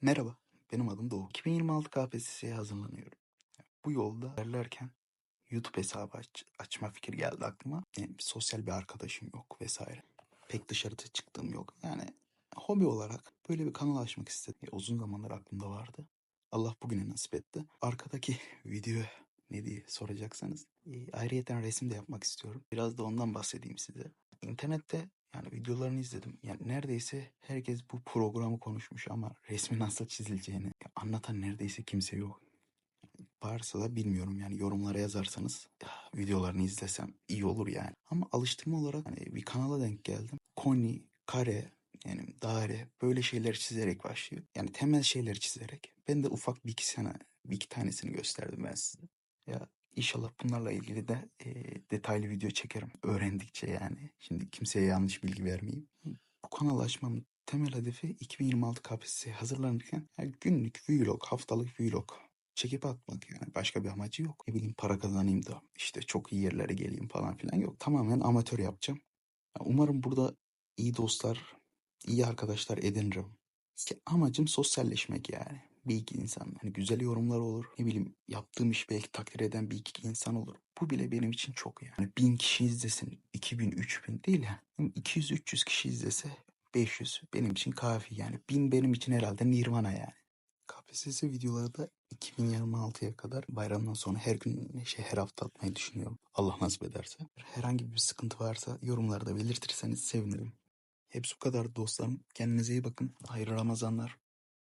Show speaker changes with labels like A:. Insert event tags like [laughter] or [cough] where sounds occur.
A: Merhaba, benim adım Doğu. 2026 KPSS'ye hazırlanıyorum. Bu yolda ilerlerken YouTube hesabı aç- açma fikri geldi aklıma. Yani sosyal bir arkadaşım yok vesaire. Pek dışarıda çıktığım yok. Yani hobi olarak böyle bir kanal açmak istedim. E, Uzun zamandır aklımda vardı. Allah bugüne nasip etti. Arkadaki [laughs] video ne diye soracaksanız. E, ayrıyeten resim de yapmak istiyorum. Biraz da ondan bahsedeyim size. İnternette yani videolarını izledim. Yani neredeyse herkes bu programı konuşmuş ama resmi nasıl çizileceğini anlatan neredeyse kimse yok. Varsa da bilmiyorum yani yorumlara yazarsanız ya, videolarını izlesem iyi olur yani. Ama alıştırma olarak hani bir kanala denk geldim. Koni, kare, yani daire böyle şeyler çizerek başlıyor. Yani temel şeyler çizerek. Ben de ufak bir iki sene, bir iki tanesini gösterdim ben size. Ya inşallah bunlarla ilgili de e, detaylı video çekerim öğrendikçe yani. Şimdi kimseye yanlış bilgi vermeyeyim. Bu kanal açmamın temel hedefi 2026 KPSS'ye hazırlanırken yani günlük vlog, haftalık vlog çekip atmak yani. Başka bir amacı yok. Ne bileyim para kazanayım da işte çok iyi yerlere geleyim falan filan yok. Tamamen amatör yapacağım. Ya Umarım burada iyi dostlar, iyi arkadaşlar edinirim. Ki amacım sosyalleşmek yani. Bir iki insan. Hani güzel yorumlar olur. Ne bileyim yaptığım iş belki takdir eden bir iki insan olur. Bu bile benim için çok yani. Bin kişi izlesin. 2000, 3000 değil ya. 200-300 kişi izlese 500 benim için kafi yani. Bin benim için herhalde nirvana yani. KPSS videoları da 2026'ya kadar bayramdan sonra her gün şey her hafta atmayı düşünüyorum. Allah nasip ederse. Herhangi bir sıkıntı varsa yorumlarda belirtirseniz sevinirim. Hepsi bu kadar dostlarım. Kendinize iyi bakın. Hayırlı Ramazanlar.